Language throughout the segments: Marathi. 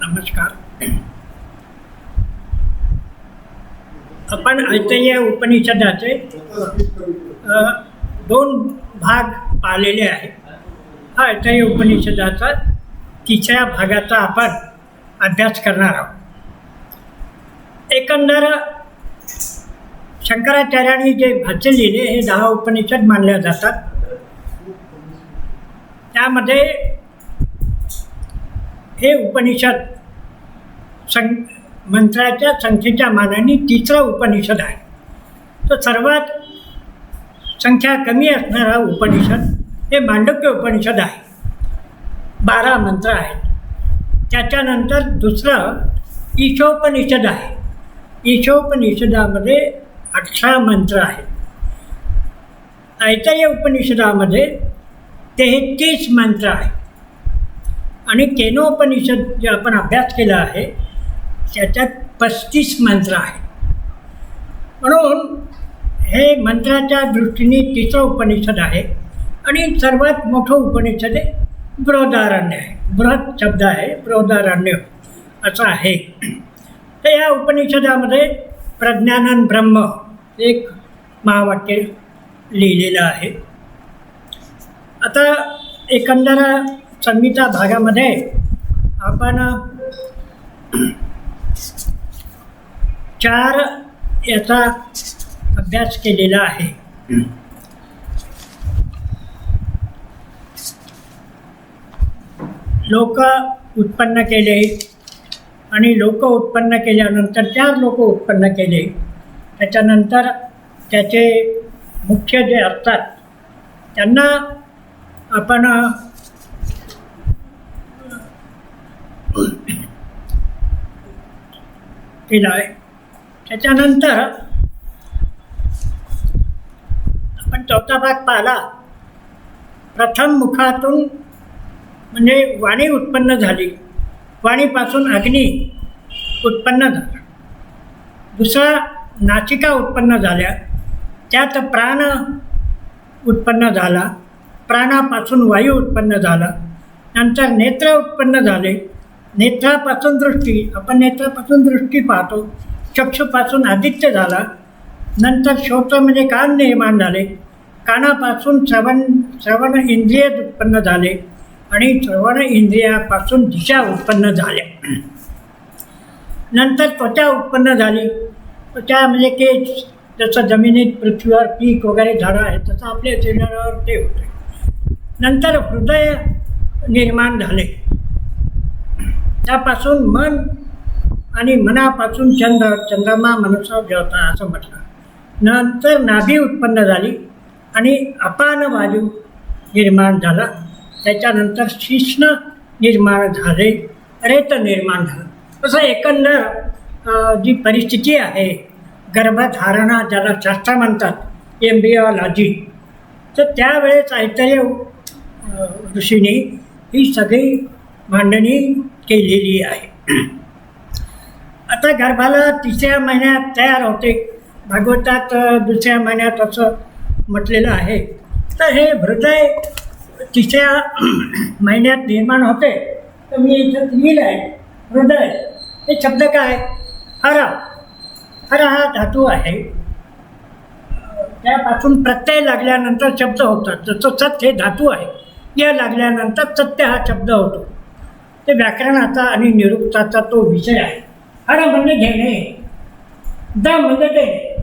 नमस्कार. आपण ऐतय उपनिषदाचे दोन भाग पाहिलेले आहेत. हा ऐतय उपनिषदाचा तिसऱ्या भागाचा आपण अभ्यास करणार आहोत. एकंदर शंकराचार्यांनी जे भाष्य लिहिले हे दहा उपनिषद मानल्या जातात. त्यामध्ये हे उपनिषद सं मंत्राच्या संख्येच्या मानाने तिसरं उपनिषद आहे. तर सर्वात संख्या कमी असणारा उपनिषद हे मांडव्य उपनिषद आहे. बारा मंत्र आहेत. त्याच्यानंतर दुसरं ईशोपनिषद आहे. ईशोपनिषदामध्ये अठरा मंत्र आहेत. ऐतय उपनिषदामध्ये ते हे तेच मंत्र आहे. आणि केनोपनिषद जे आपण अभ्यास केला आहे त्याच्यात पस्तीस मंत्र आहेत. म्हणून हे मंत्राच्या दृष्टीने तिसरं उपनिषद आहे. आणि सर्वात मोठं उपनिषद आहे बृहदारण्य आहे. बृहत शब्द आहे बृहदारण्य. असं आहे. तर या उपनिषदामध्ये प्रज्ञानन ब्रह्म एक महावाक्य लिहिलेलं आहे. आता एकंदर संगीता भागामध्ये आपण चार याचा अभ्यास केलेला आहे. लोक उत्पन्न केले आणि लोक उत्पन्न केल्यानंतर चार लोक उत्पन्न केले. त्याच्यानंतर त्याचे मुख्य जे असतात त्यांना आपण केलं आहे. त्याच्यानंतर आपण चौथा भाग पाहिला. प्रथम मुखातून म्हणजे वाणी उत्पन्न झाली. वाणीपासून अग्नी उत्पन्न झाला. दुसरा नाचिका उत्पन्न झाल्या. त्यात प्राण उत्पन्न झाला. प्राणापासून वायू उत्पन्न झाला. नंतर नेत्र उत्पन्न झाले. नेत्रापासून दृष्टी आपण नेत्रापासून दृष्टी पाहतो. चक्षुपासून आदित्य झाला. नंतर श्रोत्र म्हणजे कान निर्माण झाले. कानापासून श्रवण श्रवण इंद्रिय उत्पन्न झाले आणि श्रवण इंद्रियापासून दिशा उत्पन्न झाल्या. नंतर त्वचा उत्पन्न झाली. त्वचा म्हणजे केस जसं जमिनीत पृथ्वीवर पीक वगैरे झाडं आहे तसं आपल्या शरीरावर ते होते नंतर हृदय निर्माण झाले. त्यापासून मन आणि मनापासून चंद्र चंद्रमा मनुष्य देवता असं म्हटलं. नंतर नाभी उत्पन्न झाली आणि अपान वायू निर्माण झाला. त्याच्यानंतर शिष्ण निर्माण झाले रेत निर्माण झालं. असं एकंदर जी परिस्थिती आहे गर्भधारणा ज्याला शास्त्र म्हणतात एम्ब्रिओलॉजी तर त्यावेळेस ऐतर्य ऋषीने ही सगळी मांडणी केलेली आहे. आता गर्भाला तिसऱ्या महिन्यात तयार होते. भागवतात दुसऱ्या महिन्यात असं म्हटलेलं आहे. तर हे हृदय तिसऱ्या महिन्यात निर्माण होते. तर मी इथं लिहिलं आहे हृदय. हे शब्द काय? हर. हर हा धातू आहे. त्यापासून प्रत्यय लागल्यानंतर शब्द होतात. जसं सत हे धातू आहे. या लागल्यानंतर सत्य हा शब्द होतो. ते व्याकरणाचा आणि निरुक्ताचा तो विषय आहे. हर म्हणजे घेणे. द म्हणजे देणे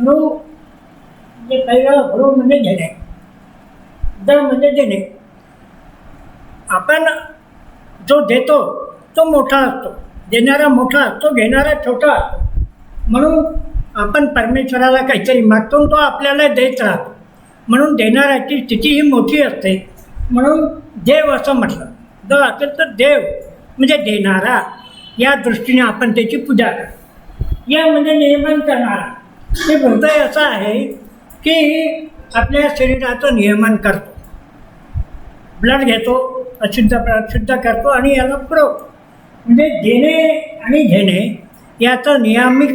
रू म्हणजे पहिलं रू म्हणजे घेणे. द म्हणजे देणे. आपण जो देतो तो मोठा असतो. देणारा मोठा असतो घेणारा छोटा असतो. म्हणून आपण परमेश्वराला काहीतरी मागतो तो आपल्याला देत राहतो. म्हणून देणाऱ्याची स्थिती ही मोठी असते. म्हणून देव असं म्हटलं. द असेल तर देव म्हणजे देणारा. या दृष्टीने आपण त्याची पूजा करतो या म्हणजे नियमन करणारा. हे हृदय असं आहे की आपल्या शरीराचं नियमन करतो. ब्लड घेतो अशुद्ध शुद्ध करतो आणि याला पुरवतो. म्हणजे देणे आणि घेणे याचं नियमित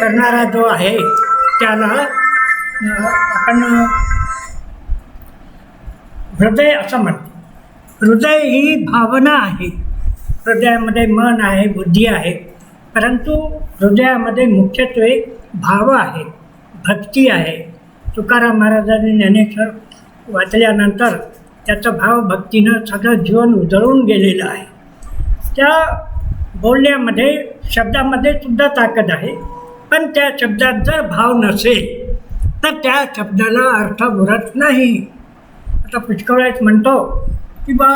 करणारा जो आहे त्याला आपण हृदय असं म्हणतो. हृदय ही भावना आहे. हृदयामध्ये मन आहे बुद्धी आहे. परंतु हृदयामध्ये मुख्यत्वे भाव आहे भक्ती आहे. तुकाराम महाराजांनी ज्ञानेश्वर वाचल्यानंतर त्याचं भाव भक्तीनं सगळं जीवन उजळून गेलेलं आहे. त्या बोलण्यामध्ये शब्दामध्ये सुद्धा ताकद आहे. पण त्या शब्दात जर भाव नसेल तर त्या शब्दाला अर्थ उरत नाही. आता पुष्कळ म्हणतो की बा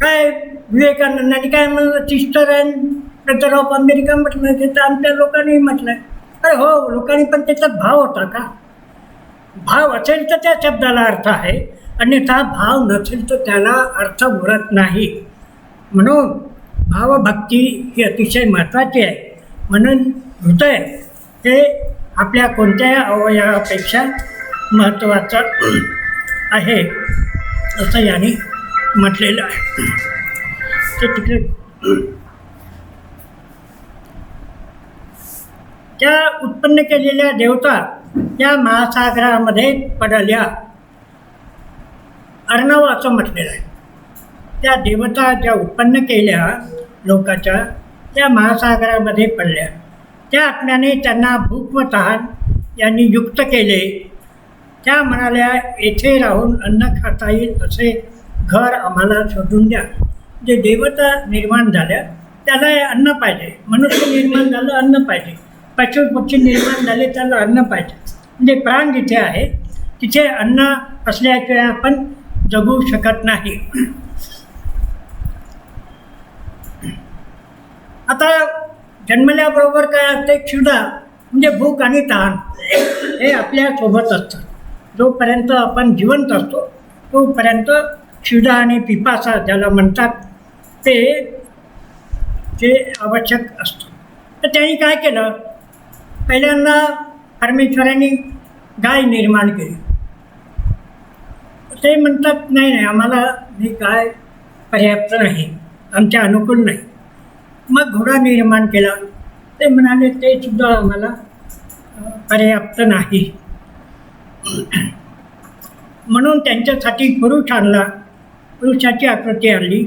काय विवेकानंदाने काय म्हणलं? Sister and brother of America म्हटलं ते तर आमच्या लोकांनी म्हटलं अरे हो लोकांनी पण त्याचा भाव होता का? भाव असेल तर त्या शब्दाला अर्थ आहे अन्यथा भाव नसेल तर त्याला अर्थ उरत नाही. म्हणून भावभक्ती ही अतिशय महत्त्वाची आहे. म्हणून हृदय हे आपल्या कोणत्याही अवयवापेक्षा महत्त्वाचं आहे असं याने म्हटलेलं आहे. ते तिकडे त्या उत्पन्न केलेल्या देवता या महासागरामध्ये पडल्या. अर्णव असं म्हटलेलं आहे. त्या देवता ज्या उत्पन्न केल्या लोकाच्या त्या महासागरामध्ये पडल्या. त्या आत्म्याने त्यांना भूक व तहान यांनी युक्त केले. त्या म्हणाल्या येथे राहून अन्न खाता येईल असे घर आम्हाला शोधून द्या. जे देवता निर्माण झाल्या त्याला हे अन्न पाहिजे. मनुष्य निर्माण झालं अन्न पाहिजे. पशु पक्षी निर्माण झाले त्याला अन्न पाहिजे. म्हणजे प्राण जिथे आहे तिथे अन्न असल्याशिवाय आपण जगू शकत नाही. आता जन्मल्याबरोबर काय असते? क्षुधा म्हणजे भूक आणि तहान हे आपल्यासोबत असतं. जोपर्यंत आपण जिवंत असतो तोपर्यंत क्षुधा आणि पिपासा ज्याला म्हणतात ते ते आवश्यक असतं. तर त्यांनी काय केलं? पहिल्यांदा परमेश्वरांनी गाय निर्माण केली. ते म्हणतात नाही नाही आम्हाला ही गाय पर्याप्त नाही आमच्या अनुकूल नाही. मग घोडा निर्माण केला. ते म्हणाले ते सुद्धा आम्हाला पर्याप्त नाही. म्हणून त्यांच्यासाठी पुरुष आणला पुरुषाची आकृती आणली.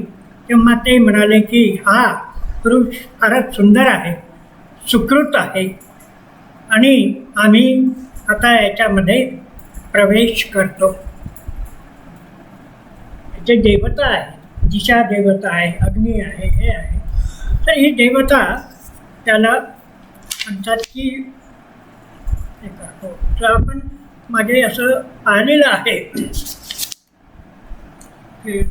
तेव्हा ते म्हणाले की हा पुरुष फारच सुंदर आहे सुकृत आहे. आणि आम्ही आता याच्यामध्ये प्रवेश करतो. जे देवता आहे दिशा देवता आहे अग्नी आहे हे आहे. तर ही देवता त्याला म्हणतात की हे करतो. तर आपण मागे असं पाहिलेलं आहे. की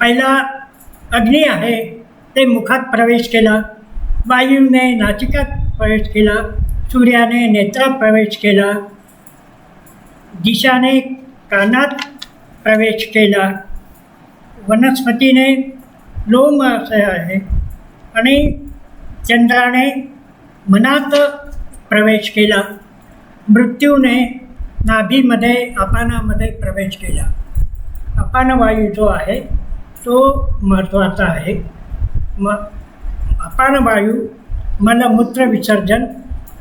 पहिला अग्नी आहे ते मुखात प्रवेश केला. वायूने नाचिकात प्रवेश केला. सूर्याने नेत्रात प्रवेश केला. दिशाने कानात प्रवेश केला. वनस्पतीने लोम असे आहे आणि चंद्राने मनात प्रवेश केला. मृत्यूने नाभीमध्ये अपानामध्ये प्रवेश केला. अपानवायू जो आहे तो महत्त्वाचा आहे. मग अपानवायू मलमूत्र विसर्जन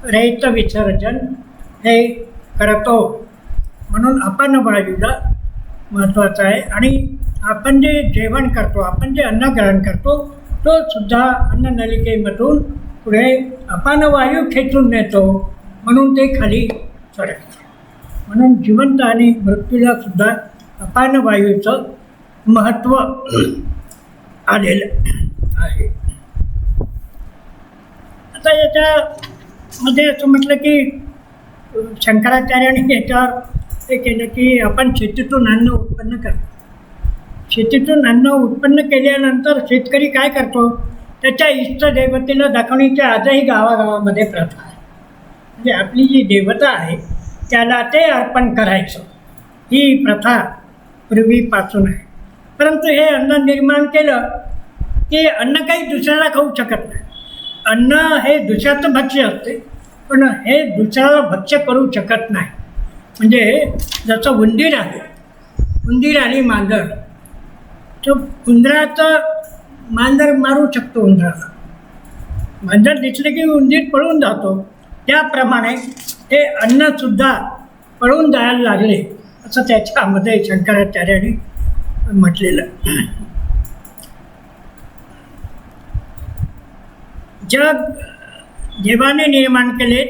रहित विसर्जन हे करतो. म्हणून अपानवायूला महत्त्वाचं आहे. आणि आपण जे जेवण करतो आपण जे अन्न ग्रहण करतो तो सुद्धा अन्ननलिकेमधून पुढे अपानवायू खेचून नेतो. म्हणून ते खाली चढतं म्हणून जिवंत आणि मृत्यूला सुद्धा अपानवायूचं महत्त्व आलेलं आहे. आता याच्यामध्ये असं म्हटलं की शंकराचार्याने याच्यावर हे केलं की आपण शेतीतून अन्न उत्पन्न करतो शेतीतून अन्न उत्पन्न केल्यानंतर शेतकरी काय करतो? त्याच्या इष्टदैवतेला दाखवण्याची आजही गावागावामध्ये प्रथा आहे. म्हणजे आपली जी देवता आहे त्याला ते अर्पण करायचं. ही प्रथा पूर्वीपासून आहे. परंतु हे अन्न निर्माण केलं की अन्न काही दुसऱ्याला खाऊ शकत नाही. अन्न हे दुसऱ्याचं भक्ष्य असते पण हे दुसऱ्याला भक्ष्य करू शकत नाही. म्हणजे जसं उंदीर आहे उंदीर आणि मांजर तो उंदराचं मांजर मारू शकतो उंदराला. मांजर दिसले की उंदीर पळून जातो. त्याप्रमाणे ते अन्नसुद्धा पळून जायला लागले असं त्याच्यामध्ये शंकराचार्याने म्हटलेलं. जग देवाने निर्माण केले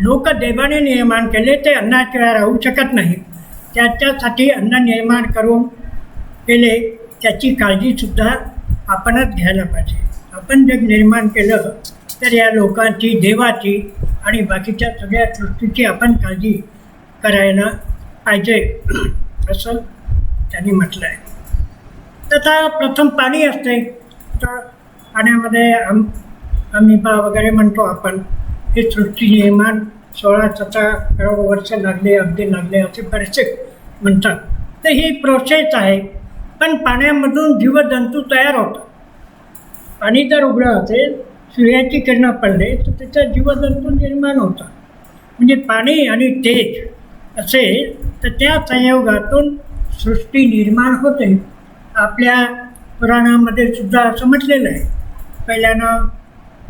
लोक देवाने निर्माण केले ते अन्नाशिवाय राहू शकत नाही. त्याच्यासाठी अन्न निर्माण करून केले त्याची काळजीसुद्धा आपणच घ्यायला पाहिजे. आपण जग निर्माण केलं तर या लोकांची देवाची आणि बाकीच्या सगळ्या सृष्टीची आपण काळजी करायला पाहिजे असं त्यांनी म्हटलं आहे तथा प्रथम पाणी असते तर पाण्यामध्ये आम अमिबा वगैरे म्हणतो आपण हे सृष्टी निर्माण सोळा सतरा करोड वर्ष लागले अगदी लागले असे बरेचसे म्हणतात. तर ही प्रोसेस आहे पण पाण्यामधून जीवजंतू तयार होतात. पाणी जर उघडं असेल सूर्याची किरणं पडले तर त्याचा जीवजंतू निर्माण होतात म्हणजे पाणी आणि तेज असेल तर त्या संयोगातून सृष्टी निर्माण होते. आपल्या पुराणामध्ये सुद्धा असं म्हटलेलं आहे पहिल्यानं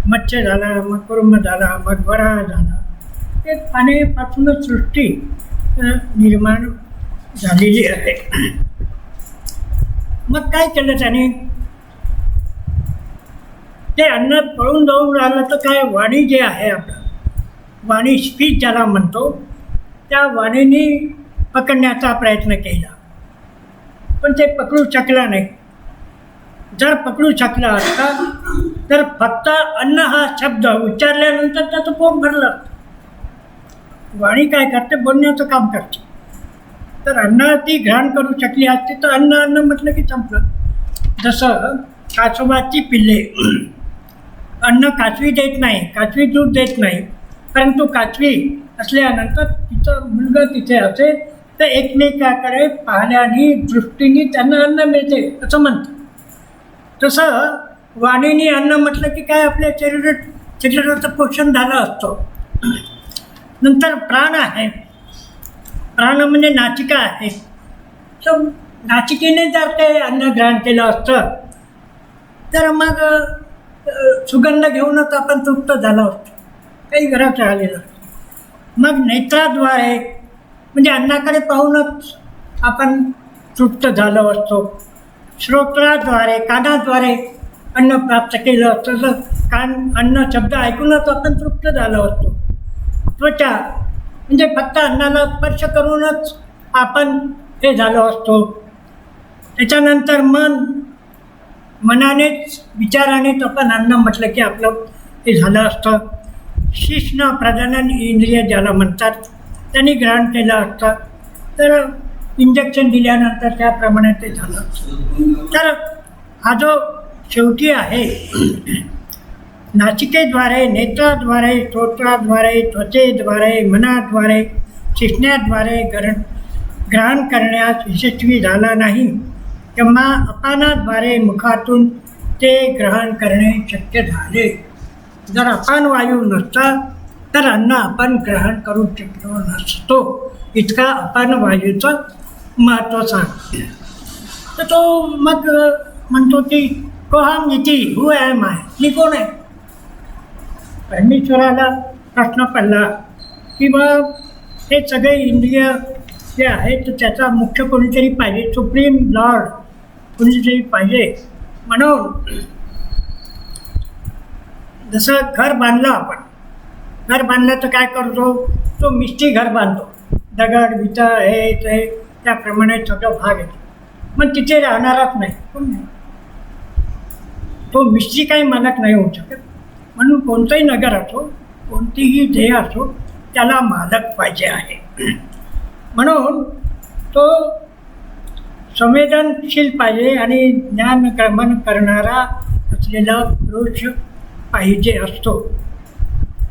मत्स्य झाला मग कुरुंब झाला मग वरा झाला. ते पाण्यापासूनच सृष्टी निर्माण झालेली आहे. मग काय केलं त्याने? ते अन्न पळून जाऊन राहिलं तर काय वाणी जे आहे आपलं वाणी स्पीच ज्याला म्हणतो त्या वाणीने पकडण्याचा प्रयत्न केला. पण ते पकडू शकला नाही. जर पकडू शकला असता तर फक्त अन्न हा शब्द उच्चारल्यानंतर त्याचं पोट भरलं. असतं. वाणी काय करते? बोलण्याचं काम करते. तर अन्न ती घ्राण करू शकली असते तर अन्न अन्न म्हटलं की संपलं. जसं कासोबाची पिल्ले अन्न काचवी देत नाही काचवी दूध देत नाही. परंतु काचवी असल्यानंतर तिचं मुलगा तिथे असेल तर एकमेकाकडे पाहण्याने दृष्टीने त्यांना अन्न मिळते असं म्हणतात. तसं वाणीने अन्न म्हटलं की काय आपल्या शरीर शरीराचं पोषण झालं असतं. नंतर प्राण आहे. प्राण म्हणजे नाचिका आहे. तर नाचिकेने जर ते अन्न ग्रहण केलं असतं. तर मग सुगंध घेऊनच आपण तृप्त झाला असतो काही घरात राहिलेलं मग नेत्राद्वारे म्हणजे अन्नाकडे पाहूनच आपण तृप्त झालो असतो. श्रोत्राद्वारे कानाद्वारे अन्न प्राप्त केलं असतं. तर कान अन्न शब्द ऐकूनच आपण तृप्त झालो असतो. त्वचा म्हणजे फक्त अन्नाला स्पर्श करूनच आपण हे झालो असतो. त्याच्यानंतर मन मनानेच विचारानेच आपण अन्न म्हटलं की आपलं हे झालं असतं. शिष्ण प्रजनन इंद्रिय ज्याला म्हणतात त्यांनी ग्रहण केलं असतं. तर इंजेक्शन दिल्यानंतर त्याप्रमाणे ते झालं. तर हा जो शेवटी आहे नाचिकेद्वारे नेत्राद्वारे श्रोत्राद्वारे त्वचेद्वारे मनाद्वारे शिकण्याद्वारे ग्रहण ग्रहण करण्यास यशस्वी झाला नाही. किंवा अपानाद्वारे मुखातून ते ग्रहण करणे शक्य झाले. जर अपान वायू नसता तर अन्न आपण ग्रहण करू शकलो नसतो. इतका अपान वायूचं महत्त्व सांग तर तो मग म्हणतो की कोहम इति हू ॲम आय मी कोण आहे? परमेश्वराला प्रश्न पडला की बा हे सगळे इंद्रिय जे आहेत त्याचा मुख्य कोणीतरी पाहिजे? सुप्रीम लॉर्ड कोणीतरी पाहिजे. म्हणून जसं घर बांधलं आपण घर बांधलं तर काय करतो? तो मिष्टी घर बांधतो. दगड विटा हे ते त्याप्रमाणे सगळं भाग येतो मग तिथे राहणारच नाही. कोण नाही? तो मिस्त्री काही मालक नाही होऊ शकत. म्हणून कोणतंही नगर असो कोणतीही ध्येय असो त्याला मालक पाहिजे आहे. म्हणून तो संवेदनशील पाहिजे आणि ज्ञानक्रमण करणारा असलेला पुरुष पाहिजे असतो.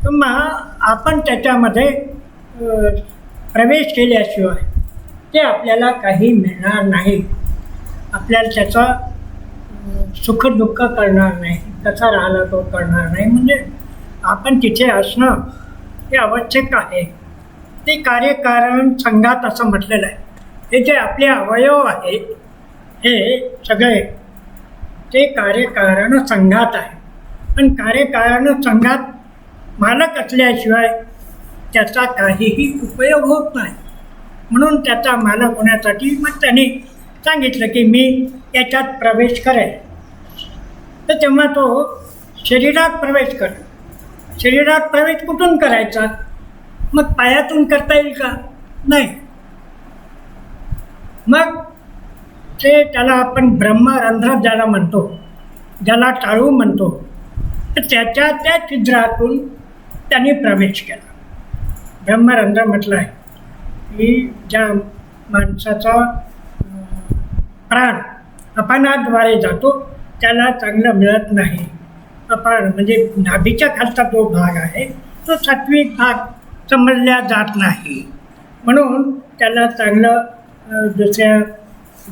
किंवा आपण त्याच्यामध्ये प्रवेश केल्याशिवाय ते आपल्याला काही मिळणार नाही. आपल्याला त्याचा सुखदुःख करणार नाही कसा राहिला तो करणार नाही. म्हणजे आपण तिथे असणं हे आवश्यक आहे. ते कार्यकारण संघात असं म्हटलेलं आहे. हे जे आपले अवयव आहेत हे सगळे ते कार्यकारण संघात आहे. पण कार्यकारण संघात मालक असल्याशिवाय त्याचा काहीही उपयोग होत नाही. म्हणून त्याचा मालक होण्यासाठी मग त्याने सांगितलं की मी याच्यात प्रवेश करेल तर तेव्हा तो शरीरात प्रवेश कर. शरीरात प्रवेश कुठून करायचा? मग पायातून करता येईल का? नाही. मग ते त्याला आपण ब्रह्मरंध्र ज्याला म्हणतो. ज्याला टाळू म्हणतो. तर त्याच्या त्या छिद्रातून त्यांनी प्रवेश केला. ब्रह्मरंध्र म्हटलं आहे की ज्या माणसाचा प्राण अपानाद्वारे जातो त्याला चांगलं मिळत नाही. अपान म्हणजे नाभीच्या खालचा जो भाग आहे तो सात्विक भाग समजल्या जात नाही. म्हणून त्याला चांगलं दुसऱ्या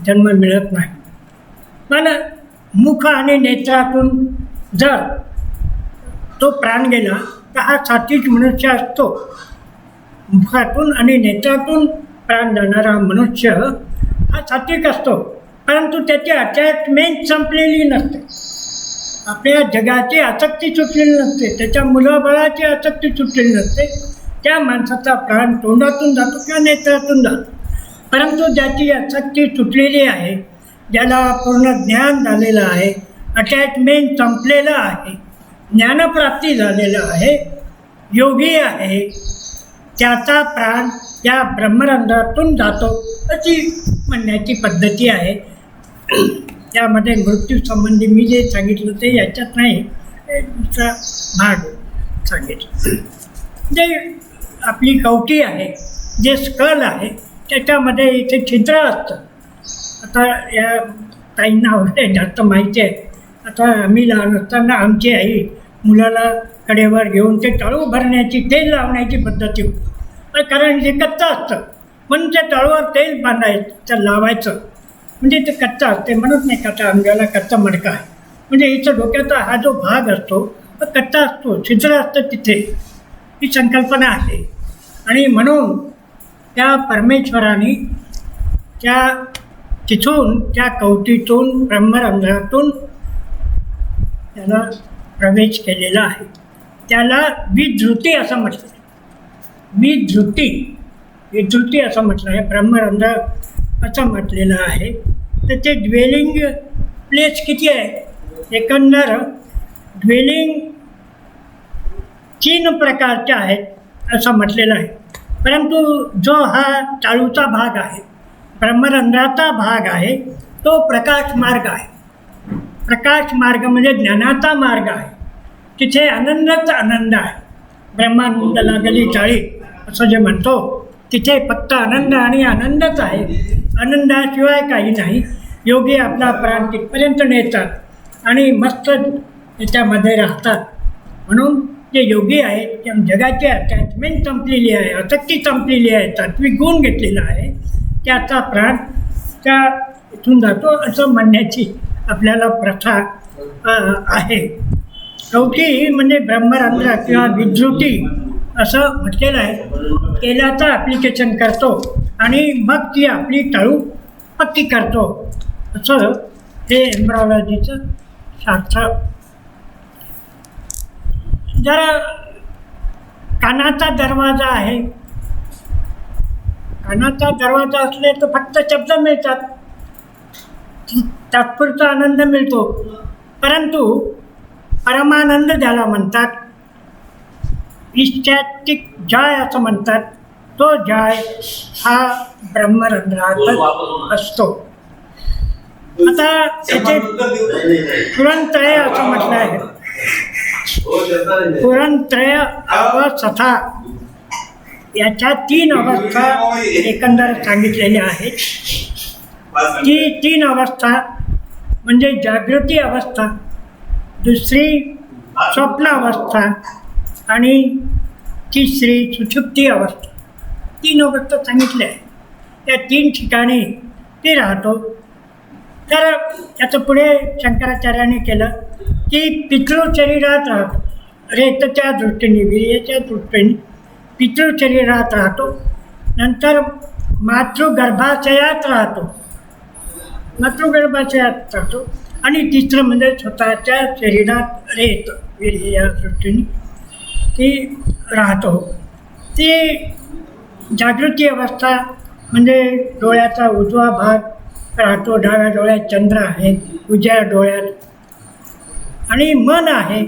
जन्म मिळत नाही. पण मुख आणि नेत्रातून जर तो प्राण गेला तर हा सात्विक मनुष्य असतो. मुखातून आणि नेत्रातून प्राण जाणारा मनुष्य हा सात्विक असतो. परंतु त्याची अटॅचमेंट संपलेली नसते. आपल्या जगाची आसक्ती सुटलेली नसते. त्याच्या मुलाबळाची आसक्ती सुटलेली नसते. त्या माणसाचा प्राण तोंडातून जातो किंवा नेत्रातून जातो. परंतु ज्याची आसक्ती सुटलेली आहे ज्याला पूर्ण ज्ञान झालेलं आहे अटॅचमेंट संपलेलं आहे ज्ञानप्राप्ती झालेलं आहे योगी आहे त्याचा प्राण या ब्रह्मरंध्रातून जातो अशी म्हणण्याची पद्धती आहे. त्यामध्ये मृत्यूसंबंधी मी जे सांगितलं ते याच्यात नाही दुसरा भाग सांगितलं. जे आपली कवटी आहे जे स्कल आहे त्याच्यामध्ये इथे छिद्र असतं. आता या ताईंना आवडते जास्त माहिती आहे. आता आम्ही लहान असताना आमची आई मुलाला कडेवर घेऊन ते तळू भरण्याची तेल लावण्याची पद्धती होती. कारण ते कच्चं असतं. म्हणून त्या तळूवर तेल बांधायचं लावायचं. म्हणजे ते कच्चा असते. म्हणत नाही कच्चा अंगाला कच्चा मडका आहे. म्हणजे इथं डोक्याचा हा जो भाग असतो तो कच्चा असतो. छिद्र असतं तिथे. ही संकल्पना आहे. आणि म्हणून त्या परमेश्वराने त्या तिथून त्या कवटीतून ब्रह्मरंध्रातून त्याला प्रवेश केलेला आहे. त्याला विधृती असं म्हटलं विधृती विधृती असं म्हटलं आहे. ब्रह्मरंध्र असं म्हटलेलं आहे. तर ते ड्वेलिंग प्लेस किती आहे? एकंदर ड्वेलिंग तीन प्रकारचे आहेत असं म्हटलेलं आहे. परंतु जो हा चाळूचा भाग आहे ब्रह्मरंध्राचा भाग आहे तो प्रकाश मार्ग आहे. प्रकाश मार्ग म्हणजे ज्ञानाचा मार्ग आहे. तिथे आनंदाचा आनंद आहे. ब्रह्मानंद लागली चाळी असं जे म्हणतो तिथे फक्त आनंद आणि आनंदच आहे. आनंदाशिवाय काही नाही. योगी आपला प्राण तिथपर्यंत नेतात आणि मस्त त्याच्यामध्ये राहतात. म्हणून जे योगी आहेत त्या जगाची अटॅचमेंट संपलेली आहे आसक्ती संपलेली आहे तात्विक गुण घेतलेला आहे त्याचा प्राण त्या इथून जातो असं म्हणण्याची आपल्याला प्रथा आहे. चौथी म्हणजे ब्रह्मरंध्र किंवा विधृती असं म्हटलेलं आहे. तेलाचं ॲप्लिकेशन करतो आणि मग ती आपली टाळू पक्की करतो. असं हे एम्ब्रॉलॉजीचं शास्त्र जरा कानाचा दरवाजा आहे. कानाचा दरवाजा असले तर फक्त शब्द मिळतात. तात्पुरता आनंद मिळतो. परंतु परमानंद ज्याला म्हणतात इस्टॅटिक जॉय असं म्हणतात तो जॉय हा ब्रह्मरंध्रातच असतो. आता याचे पुरणत्रय असं म्हटलं आहे. पुरणत्रय अवस्था याच्या तीन अवस्था एकंदर सांगितलेल्या आहेत. ती तीन अवस्था म्हणजे जागृती अवस्था दुसरी स्वप्न अवस्था आणि तिसरी सुषुप्ती अवस्था. तीन अवस्था सांगितल्या. आहे त्या तीन ठिकाणी ते राहतो. तर त्याचं पुढे शंकराचार्याने केलं. की पितृ शरीरात राहतो. रेतच्या दृष्टीने वीर्याच्या दृष्टीने पितृ शरीरात राहतो. नंतर मातृगर्भाशयात राहतो. मातृगर्भाशयात राहतो. आणि तिसरं म्हणजे स्वतःच्या शरीरात रेत वीर्य दृष्टीने ती राहतो. ती जागृती अवस्था म्हणजे डोळ्याचा उजवा भाग राहतो. डाव्या डोळ्यात चंद्र आहे उजव्या डोळ्यात आणि मन आहे.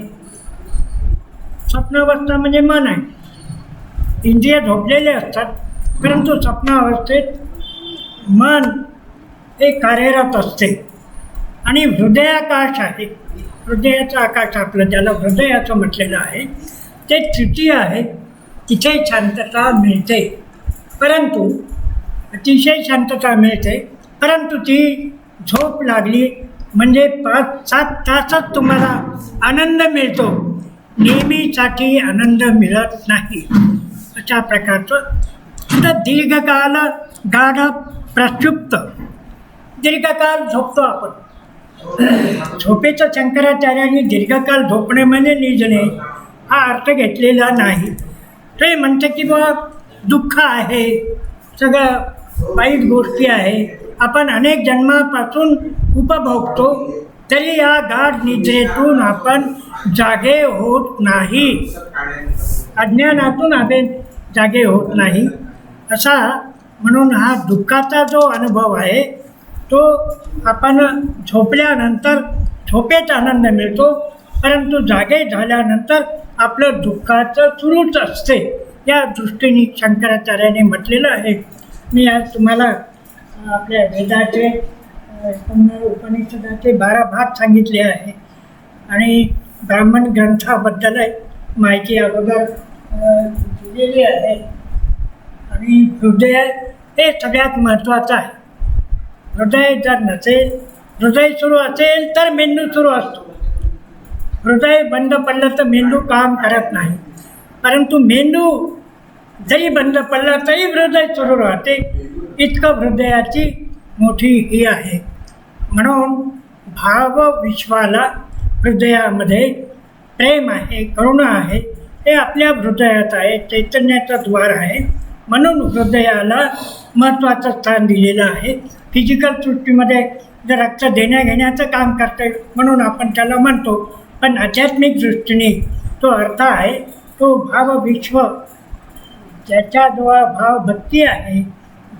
स्वप्नावस्था म्हणजे मन आहे. इंद्रिय झोपलेले असतात परंतु स्वप्नावस्थेत मन हे कार्यरत असते. आणि हृदयाकाश आहे. हृदयाचं आकाश आपलं ज्याला हृदयाचं म्हटलेलं आहे ते तृतीय आहे. तिथे शांतता मिळते. परंतु अतिशय शांतता मिळते. परंतु ती झोप लागली म्हणजे पाच सात तासच तुम्हाला आनंद मिळतो. नेहमीसाठी आनंद मिळत नाही. अशा प्रकारचं तर दीर्घकाल गाढ प्रक्षुप्त दीर्घकाल झोपतो आपण. झोपेचं शंकराचार्यांनी दीर्घकाल झोपणे म्हणजे निजणे हा अर्थ घेतलेला नाही. ते म्हणतं की बा दुःख आहे. सगळं वाईट गोष्टी आहे. आपण अनेक जन्मापासून उपभोगतो तरी या गाढ निद्रेतून आपण जागे होत नाही. अज्ञानातून आपण जागे होत नाही. असा म्हणून हा दुःखाचा जो अनुभव आहे तो आपण झोपल्यानंतर झोपेत आनंद मिळतो परंतु जागे झाल्यानंतर आपलं दुःखाचं सुरूच असते. या दृष्टीने शंकराचार्याने म्हटलेलं आहे. मी आज तुम्हाला आपल्या वेदाचे उपनिषदाचे बारा भाग सांगितले आहे. आणि ब्राह्मण ग्रंथाबद्दल माहिती अगोदर दिलेली आहे. आणि हृदय हे सगळ्यात महत्त्वाचं आहे. हृदय जर नसेल हृदय सुरू असेल तर मेंदू सुरू असतो. हृदय बंद पडलं तर मेंदू काम करत नाही. परंतु मेंदू जरी बंद पडला तरी हृदय सुरू राहते. इतकं हृदयाची मोठी ही आहे. म्हणून भाव विश्वाला हृदयामध्ये प्रेम आहे करुणा आहे हे आपल्या हृदयात आहे चैतन्याचं द्वार आहे. म्हणून हृदयाला महत्त्वाचं स्थान दिलेलं आहे. फिजिकल सृष्टीमध्ये जर रक्त देण्याघेण्याचं काम करते म्हणून आपण त्याला म्हणतो. पण आध्यात्मिक दृष्टीने तो अर्थ आहे तो भावविश्व ज्याच्याजवळ भाव भक्ती आहे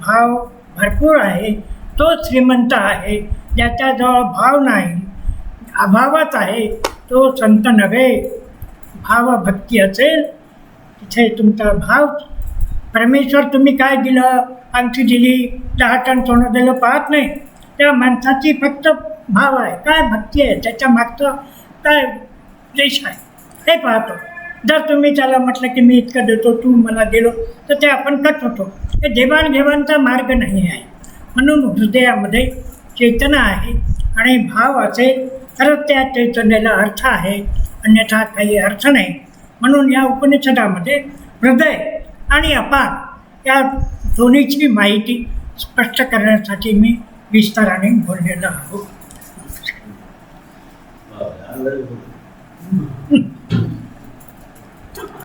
भाव भरपूर आहे. तो श्रीमंत आहे. ज्याच्याजवळ भाव नाही. अभावात आहे. तो संत नव्हे. भावभक्ती असेल. तिथे तुमचा भाव. परमेश्वर तुम्ही काय दिलं? अंगठी दिली. दहा टन सोनं दिलं. पाहत नाही. त्या माणसाची फक्त भाव आहे. काय भक्ती आहे? त्याच्या मागचं काय देश आहे? हे पाहतो. जर तुम्ही त्याला म्हटलं की मी इतकं देतो तू मला दिलो तर ते आपण कट होतो. हे देवाणघेवाणचा मार्ग नाही आहे. म्हणून हृदयामध्ये चेतना आहे आणि भाव असेल तरच त्या चैतन्याला अर्थ आहे अन्यथा काही अर्थ नाही. म्हणून या उपनिषदामध्ये हृदय आणि अपार या दोन्हीची माहिती स्पष्ट करण्यासाठी मी विस्ताराने बोललेलो आहो